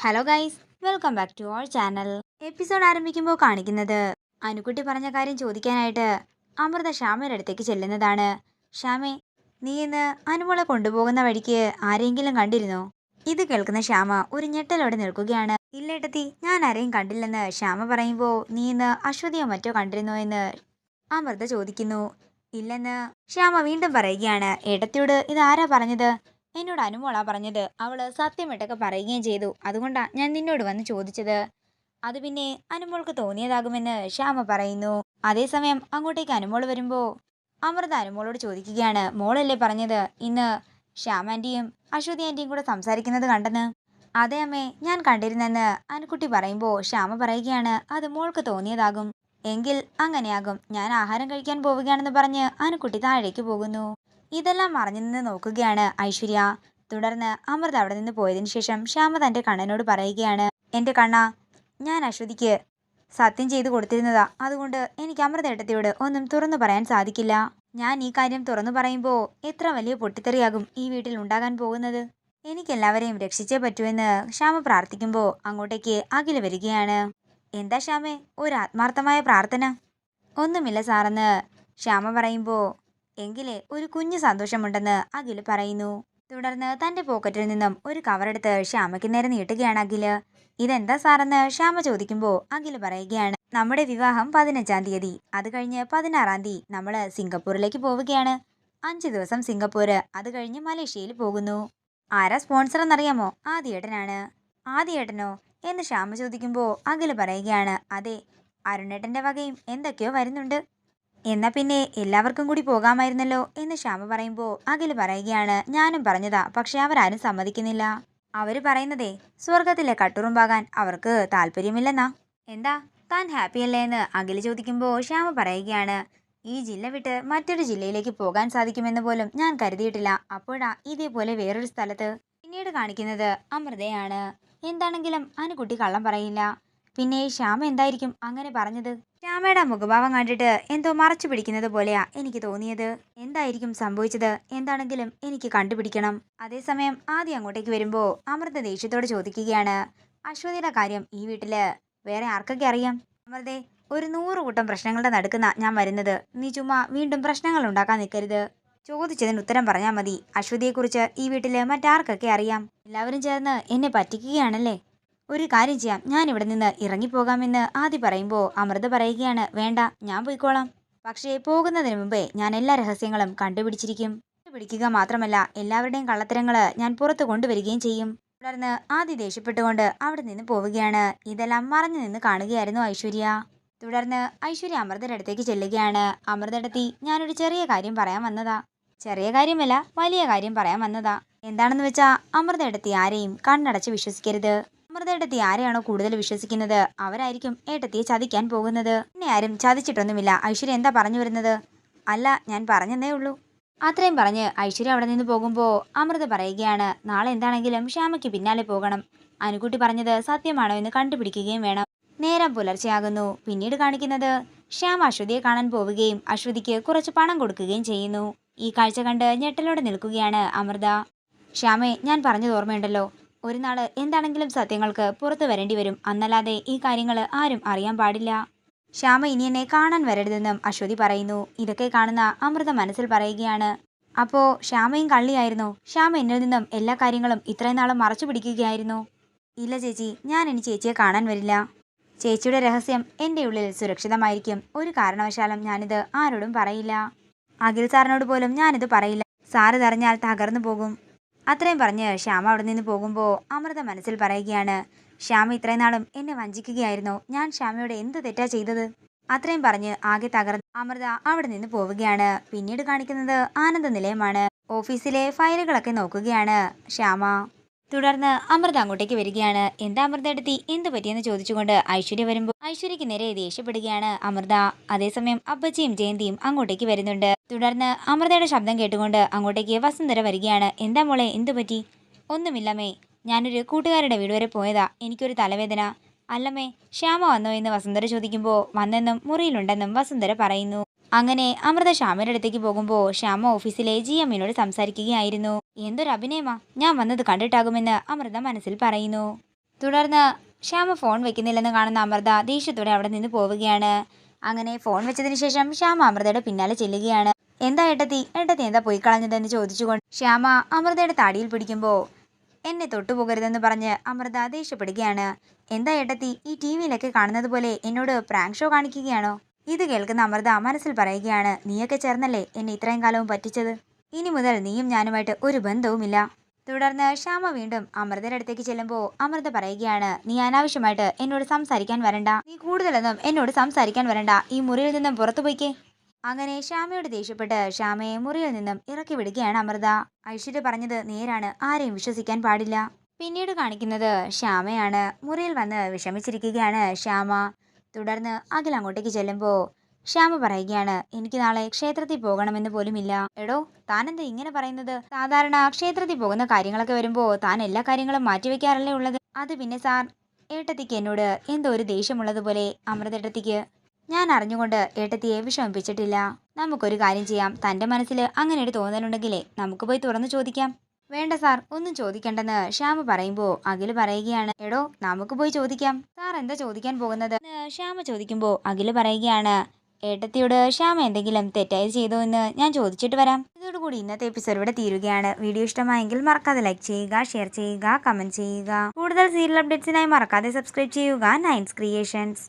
Hello guys welcome back to our channel episode ആരംഭിക്കുമ്പോൾ കാണിക്കുന്നത് അനുകുട്ടി പറഞ്ഞ കാര്യം ചോദിക്കാനായിട്ട് അമൃത ശ്യാമയുടെ അടുത്തേക്ക് ചെല്ലുന്നതാണ്. ശ്യാമേ നീ ഇന്ന് അനുമോളെ കൊണ്ടുപോകുന്ന വഴിക്ക് ആരെങ്കിലും കണ്ടിരുന്നോ? ഇത് കേൾക്കുന്ന ശ്യാമ ഒരു ഞെട്ടലോടെ നിൽക്കുകയാണ്. ഇല്ലേട്ടത്തി ഞാൻ ആരെയും കണ്ടില്ലെന്ന് ശ്യാമ പറയുമ്പോൾ നീ ഇന്ന് അശ്വതിയോ മറ്റോ കണ്ടിരുന്നോ എന്ന് അമൃത ചോദിക്കുന്നു. ഇല്ലെന്ന് ശ്യാമ വീണ്ടും പറയുകയാണ്. ഏട്ടത്തിയോട് ഇത് ആരാ പറഞ്ഞത്? എന്നോട് അനുമോളാ പറഞ്ഞത്. അവൾ സത്യമിട്ടൊക്കെ പറയുകയും ചെയ്തു. അതുകൊണ്ടാ ഞാൻ നിന്നോട് വന്ന് ചോദിച്ചത്. അത് പിന്നെ അനുമോൾക്ക് തോന്നിയതാകുമെന്ന് ശ്യാമ പറയുന്നു. അതേസമയം അങ്ങോട്ടേക്ക് അനുമോൾ വരുമ്പോൾ അമൃത അനുമോളോട് ചോദിക്കുകയാണ്. മോളല്ലേ പറഞ്ഞത്? ഇന്ന് ശ്യാമാന്റെയും അശ്വതി ആന്റിയും കൂടെ സംസാരിക്കുന്നത് കണ്ടെന്ന്. അതെ അമ്മേ ഞാൻ കണ്ടിരുന്നെന്ന് അനുക്കുട്ടി പറയുമ്പോൾ ശ്യാമ പറയുകയാണ്. അത് മോൾക്ക് തോന്നിയതാകും. എങ്കിൽ അങ്ങനെയാകും. ഞാൻ ആഹാരം കഴിക്കാൻ പോവുകയാണെന്ന് പറഞ്ഞ് അനുക്കുട്ടി താഴേക്ക് പോകുന്നു. ഇതെല്ലാം മറഞ്ഞു നിന്ന് നോക്കുകയാണ് ഐശ്വര്യ. തുടർന്ന് അമൃത അവിടെ നിന്ന് പോയതിനു ശേഷം ശ്യാമ തന്റെ കണ്ണനോട് പറയുകയാണ് എന്റെ കണ്ണ ഞാൻ അശ്വതിക്ക് സത്യം ചെയ്തു കൊടുത്തിരുന്നതാ. അതുകൊണ്ട് എനിക്ക് അമൃത ഏട്ടത്തിയോട് ഒന്നും തുറന്നു പറയാൻ സാധിക്കില്ല. ഞാൻ ഈ കാര്യം തുറന്നു പറയുമ്പോൾ എത്ര വലിയ പൊട്ടിത്തെറിയാകും ഈ വീട്ടിൽ ഉണ്ടാകാൻ പോകുന്നത്? എനിക്കെല്ലാവരെയും രക്ഷിച്ചേ പറ്റുമെന്ന് ശ്യാമ പ്രാർത്ഥിക്കുമ്പോൾ അങ്ങോട്ടേക്ക് അഖില വരികയാണ്. എന്താ ശ്യാമേ ഒരു ആത്മാർത്ഥമായ പ്രാർത്ഥന? ഒന്നുമില്ല സാറെന്ന് ശ്യാമ പറയുമ്പോൾ എങ്കിലേ ഒരു കുഞ്ഞു സന്തോഷമുണ്ടെന്ന് അഖിൽ പറയുന്നു. തുടർന്ന് തന്റെ പോക്കറ്റിൽ നിന്നും ഒരു കവറെടുത്ത് ശ്യാമയ്ക്ക് നേരെ നീട്ടുകയാണ് അഖിൽ ഇതെന്താ സാറെന്ന് ശ്യാമ ചോദിക്കുമ്പോൾ അഖിൽ പറയുകയാണ് നമ്മുടെ വിവാഹം പതിനഞ്ചാം തീയതി. അത് കഴിഞ്ഞ് പതിനാറാം തീയതി നമ്മൾ സിംഗപ്പൂരിലേക്ക് പോവുകയാണ്. അഞ്ച് ദിവസം സിംഗപ്പൂർ അത് കഴിഞ്ഞ് മലേഷ്യയിൽ പോകുന്നു. ആരാ സ്പോൺസർ എന്നറിയാമോ? ആദ്യേട്ടനാണ്. ആദ്യേട്ടനോ? എന്ന് ശ്യാമ ചോദിക്കുമ്പോൾ അഖിൽ പറയുകയാണ് അതെ അരുണേട്ടന്റെ വകയും എന്തൊക്കെയോ വരുന്നുണ്ട്. എന്നാ പിന്നെ എല്ലാവർക്കും കൂടി പോകാമായിരുന്നല്ലോ എന്ന് ശ്യാമ പറയുമ്പോൾ അഖിൽ പറയുകയാണ് ഞാനും പറഞ്ഞതാ പക്ഷെ അവരാരും സമ്മതിക്കുന്നില്ല. അവർ പറയുന്നതേ സ്വർഗത്തിലെ കട്ടുറുമ്പാകാൻ അവർക്ക് താല്പര്യമില്ലെന്നാ. എന്താ താൻ ഹാപ്പി അല്ലേ? എന്ന് അഖിൽ ചോദിക്കുമ്പോൾ ശ്യാമ പറയുകയാണ് ഈ ജില്ല വിട്ട് മറ്റൊരു ജില്ലയിലേക്ക് പോകാൻ സാധിക്കുമെന്ന് പോലും ഞാൻ കരുതിയിട്ടില്ല. അപ്പോഴാ ഇതേപോലെ വേറൊരു സ്ഥലത്ത്? പിന്നീട് കാണിക്കുന്നത് അമൃതയാണ്. എന്താണെങ്കിലും അനുകുട്ടി കള്ളം പറയില്ല. പിന്നെ ശ്യാമ എന്തായിരിക്കും അങ്ങനെ പറഞ്ഞത്? ശ്യാമയുടെ മുഖഭാവം കണ്ടിട്ട് എന്തോ മറച്ചു പിടിക്കുന്നത് പോലെയാ എനിക്ക് തോന്നിയത്. എന്തായിരിക്കും സംഭവിച്ചത്? എന്താണെങ്കിലും എനിക്ക് കണ്ടുപിടിക്കണം. അതേസമയം ആദ്യം അങ്ങോട്ടേക്ക് വരുമ്പോ അമൃത ദേഷ്യത്തോട് ചോദിക്കുകയാണ്. അശ്വതിയുടെ കാര്യം ഈ വീട്ടിൽ വേറെ ആർക്കൊക്കെ അറിയാം? അമൃതേ ഒരു നൂറ് കൂട്ടം പ്രശ്നങ്ങളുടെ നടക്കുന്ന ഞാൻ വരുന്നത്. നീ ചുമ്മാ വീണ്ടും പ്രശ്നങ്ങൾ ഉണ്ടാക്കാൻ നിൽക്കരുത് ചോദിച്ചതിന് ഉത്തരം പറഞ്ഞാൽ മതി. അശ്വതിയെക്കുറിച്ച് ഈ വീട്ടിൽ മറ്റാർക്കൊക്കെ അറിയാം? എല്ലാവരും ചേർന്ന് എന്നെ പറ്റിക്കുകയാണല്ലേ? ഒരു കാര്യം ചെയ്യാം. ഞാൻ ഇവിടെ നിന്ന് ഇറങ്ങിപ്പോകാമെന്ന് ആദ്യ പറയുമ്പോൾ അമൃത പറയുകയാണ് വേണ്ട ഞാൻ പോയിക്കോളാം. പക്ഷേ പോകുന്നതിന് മുമ്പേ ഞാൻ എല്ലാ രഹസ്യങ്ങളും കണ്ടുപിടിച്ചിരിക്കും. കണ്ടുപിടിക്കുക മാത്രമല്ല എല്ലാവരുടെയും കള്ളത്തരങ്ങൾ ഞാൻ പുറത്തു കൊണ്ടുവരികയും ചെയ്യും. തുടർന്ന് ആദ്യ ദേഷ്യപ്പെട്ടുകൊണ്ട് അവിടെ നിന്ന് പോവുകയാണ്. ഇതെല്ലാം മറഞ്ഞു നിന്ന് കാണുകയായിരുന്നു ഐശ്വര്യ. തുടർന്ന് ഐശ്വര്യ അമൃതയുടെ അടുത്തേക്ക് ചെല്ലുകയാണ്. അമൃതടത്തി ഞാനൊരു ചെറിയ കാര്യം പറയാൻ വന്നതാ. ചെറിയ കാര്യമല്ല വലിയ കാര്യം പറയാൻ വന്നതാ. എന്താണെന്ന് വെച്ചാൽ അമൃതടത്തി ആരെയും കണ്ണടച്ച് വിശ്വസിക്കരുത്. അമൃതയെടുത്തി ആരെയാണോ കൂടുതൽ വിശ്വസിക്കുന്നത്? അവരായിരിക്കും ഏട്ടത്തിയെ ചതിക്കാൻ പോകുന്നത്. എന്നെ ആരും ചതിച്ചിട്ടൊന്നുമില്ല. ഐശ്വര്യ എന്താ പറഞ്ഞു വരുന്നത്? അല്ല ഞാൻ പറഞ്ഞെന്നേ ഉള്ളൂ. അത്രയും പറഞ്ഞ് ഐശ്വര്യ അവിടെ നിന്ന് പോകുമ്പോൾ അമൃത പറയുകയാണ് നാളെ എന്താണെങ്കിലും ശ്യാമയ്ക്ക് പിന്നാലെ പോകണം. അനുകുട്ടി പറഞ്ഞത് സത്യമാണോ എന്ന് കണ്ടുപിടിക്കുകയും വേണം. നേരം പുലർച്ചെയാകുന്നു. പിന്നീട് കാണിക്കുന്നത് ശ്യാമ അശ്വതിയെ കാണാൻ പോവുകയും അശ്വതിക്ക് കുറച്ച് പണം കൊടുക്കുകയും ചെയ്യുന്നു. ഈ കാഴ്ച കണ്ട് ഞെട്ടലോടെ നിൽക്കുകയാണ് അമൃത. ശ്യാമേ ഞാൻ പറഞ്ഞത് ഓർമ്മയുണ്ടല്ലോ. ഒരു നാൾ എന്താണെങ്കിലും സത്യങ്ങൾക്ക് പുറത്തു വരേണ്ടി വരും. അന്നല്ലാതെ ഈ കാര്യങ്ങൾ ആരും അറിയാൻ പാടില്ല. ശ്യാമ ഇനി എന്നെ കാണാൻ വരരുതെന്നും അശ്വതി പറയുന്നു. ഇതൊക്കെ കാണുന്ന അമൃത മനസ്സിൽ പറയുകയാണ്. അപ്പോ ശ്യാമയും കള്ളിയായിരുന്നു. ശ്യാമ എന്നിൽ നിന്നും എല്ലാ കാര്യങ്ങളും ഇത്രയും നാളും മറച്ചു പിടിക്കുകയായിരുന്നു. ഇല്ല ചേച്ചി ഞാൻ ഇനി ചേച്ചിയെ കാണാൻ വരില്ല. ചേച്ചിയുടെ രഹസ്യം എന്റെ ഉള്ളിൽ സുരക്ഷിതമായിരിക്കും. ഒരു കാരണവശാലും ഞാനിത് ആരോടും പറയില്ല. അഖിൽ സാറിനോട് പോലും ഞാനിത് പറയില്ല. സാറ് തറിഞ്ഞാൽ തകർന്നു പോകും. അത്രയും പറഞ്ഞ് ശ്യാമ അവിടെ നിന്ന് പോകുമ്പോൾ അമൃത മനസ്സിൽ പറയുകയാണ് ശ്യാമ ഇത്രയും നാളും എന്നെ വഞ്ചിക്കുകയായിരുന്നു. ഞാൻ ശ്യാമയോട് എന്ത് തെറ്റാ ചെയ്തത്? അത്രയും പറഞ്ഞ് ആകെ തകർന്ന് അമൃത അവിടെ നിന്ന് പോവുകയാണ്. പിന്നീട് കാണിക്കുന്നത് ആനന്ദ നിലയമാണ്. ഓഫീസിലെ ഫയലുകളൊക്കെ നോക്കുകയാണ് ശ്യാമ. തുടർന്ന് അമൃത അങ്ങോട്ടേക്ക് വരികയാണ്. എന്താ അമൃത എടുത്തി? എന്ത് പറ്റിയെന്ന് ചോദിച്ചുകൊണ്ട് ഐശ്വര്യ വരുമ്പോൾ ഐശ്വര്യക്ക് നേരെ ദേഷ്യപ്പെടുകയാണ് അമൃത. അതേസമയം അപ്പച്ചിയും ജയന്തിയും അങ്ങോട്ടേക്ക് വരുന്നുണ്ട്. തുടർന്ന് അമൃതയുടെ ശബ്ദം കേട്ടുകൊണ്ട് അങ്ങോട്ടേക്ക് വസുന്ധര വരികയാണ്. എന്താ മോളെ എന്തു പറ്റി? ഒന്നുമില്ലമ്മേ ഞാനൊരു കൂട്ടുകാരുടെ വീട് വരെ പോയതാ. എനിക്കൊരു തലവേദന. അല്ലമ്മേ ശ്യാമ വന്നോ എന്ന് വസുന്ധര ചോദിക്കുമ്പോൾ വന്നെന്നും മുറിയിലുണ്ടെന്നും വസുന്ധര പറയുന്നു. അങ്ങനെ അമൃത ശ്യാമയുടെ അടുത്തേക്ക് പോകുമ്പോൾ ശ്യാമ ഓഫീസിലെ ജി എമ്മിനോട് സംസാരിക്കുകയായിരുന്നു. എന്തൊരു അഭിനയമാ? ഞാൻ വന്നത് കണ്ടിട്ടാകുമെന്ന് അമൃത മനസ്സിൽ പറയുന്നു. തുടർന്ന് ശ്യാമ ഫോൺ വെക്കുന്നില്ലെന്ന് കാണുന്ന അമൃത ദേഷ്യത്തോടെ അവിടെ നിന്ന് പോവുകയാണ്. അങ്ങനെ ഫോൺ വെച്ചതിന് ശേഷം ശ്യാമ അമൃതയുടെ പിന്നാലെ ചെല്ലുകയാണ്. എന്താ ഏട്ടത്തി? ഏട്ടത്തി എന്താ പോയി കളഞ്ഞതെന്ന് ചോദിച്ചുകൊണ്ട് ശ്യാമ അമൃതയുടെ താടിയിൽ പിടിക്കുമ്പോൾ എന്നെ തൊട്ടുപോകരുതെന്ന് പറഞ്ഞ് അമൃത ദേഷ്യപ്പെടുകയാണ്. എന്താ ഏട്ടത്തി? ഈ ടി വിയിലൊക്കെ കാണുന്നത് പോലെ എന്നോട് പ്രാങ്ക് ഷോ കാണിക്കുകയാണോ? ഇത് കേൾക്കുന്ന അമൃത മനസ്സിൽ പറയുകയാണ് നീയൊക്കെ ചേർന്നല്ലേ എന്നെ ഇത്രയും കാലവും പറ്റിച്ചത്? ഇനി മുതൽ നീയും ഞാനുമായിട്ട് ഒരു ബന്ധവുമില്ല. തുടർന്ന് ശ്യാമ വീണ്ടും അമൃതയുടെ അടുത്തേക്ക് ചെല്ലുമ്പോൾ അമൃത പറയുകയാണ് നീ അനാവശ്യമായിട്ട് എന്നോട് സംസാരിക്കാൻ വരണ്ട. നീ കൂടുതലൊന്നും എന്നോട് സംസാരിക്കാൻ വരണ്ട. ഈ മുറിയിൽ നിന്നും പുറത്തു പോയിക്കേ. അങ്ങനെ ശ്യാമയോട് ദേഷ്യപ്പെട്ട് ശ്യാമയെ മുറിയിൽ നിന്നും ഇറക്കി വിടുകയാണ് അമൃത. ഐശ്വര്യ പറഞ്ഞത് നേരാണ് ആരെയും വിശ്വസിക്കാൻ പാടില്ല. പിന്നീട് കാണിക്കുന്നത് ശ്യാമയാണ്. മുറിയിൽ വന്ന് വിഷമിച്ചിരിക്കുകയാണ് ശ്യാമ. തുടർന്ന് അഖിൽ അങ്ങോട്ടേക്ക് ചെല്ലുമ്പോൾ ശ്യാമ പറയുകയാണ് എനിക്ക് നാളെ ക്ഷേത്രത്തിൽ പോകണമെന്ന് പോലുമില്ല. എടോ താനെന്താ ഇങ്ങനെ പറയുന്നത്? സാധാരണ ക്ഷേത്രത്തിൽ പോകുന്ന കാര്യങ്ങളൊക്കെ വരുമ്പോൾ താൻ എല്ലാ കാര്യങ്ങളും മാറ്റിവെക്കാറല്ലേ ഉള്ളത്? അത് പിന്നെ സാർ ഏട്ടത്തിക്ക് എന്നോട് എന്തോ ഒരു ദേഷ്യമുള്ളതുപോലെ അമൃത ഏട്ടത്തിക്ക്. ഞാൻ അറിഞ്ഞുകൊണ്ട് ഏട്ടത്തിയെ വിഷമിപ്പിച്ചിട്ടില്ല. നമുക്കൊരു കാര്യം ചെയ്യാം. തന്റെ മനസ്സിൽ അങ്ങനെ ഒരു തോന്നലുണ്ടെങ്കിലേ നമുക്ക് പോയി തുറന്നു ചോദിക്കാം. വേണ്ട സാർ ഒന്നും ചോദിക്കണ്ടെന്ന് ശ്യാമ പറയുമ്പോൾ അഖിൽ പറയുകയാണ് എടോ നമുക്ക് പോയി ചോദിക്കാം. സാർ എന്താ ചോദിക്കാൻ പോകുന്നത്? ശ്യാമ ചോദിക്കുമ്പോൾ അഖിൽ പറയുകയാണ് ഏട്ടത്തിയോട് ശ്യാമ എന്തെങ്കിലും തെറ്റായി ചെയ്തോ എന്ന് ഞാൻ ചോദിച്ചിട്ട് വരാം. ഇതോടുകൂടി ഇന്നത്തെ എപ്പിസോഡ് ഇവിടെ തീരുകയാണ്. വീഡിയോ ഇഷ്ടമായെങ്കിൽ മറക്കാതെ ലൈക്ക് ചെയ്യുക ഷെയർ ചെയ്യുക കമന്റ് ചെയ്യുക. കൂടുതൽ സീരിയൽ അപ്ഡേറ്റ്സിനായി മറക്കാതെ സബ്സ്ക്രൈബ് ചെയ്യുക നയൻസ് ക്രിയേഷൻസ്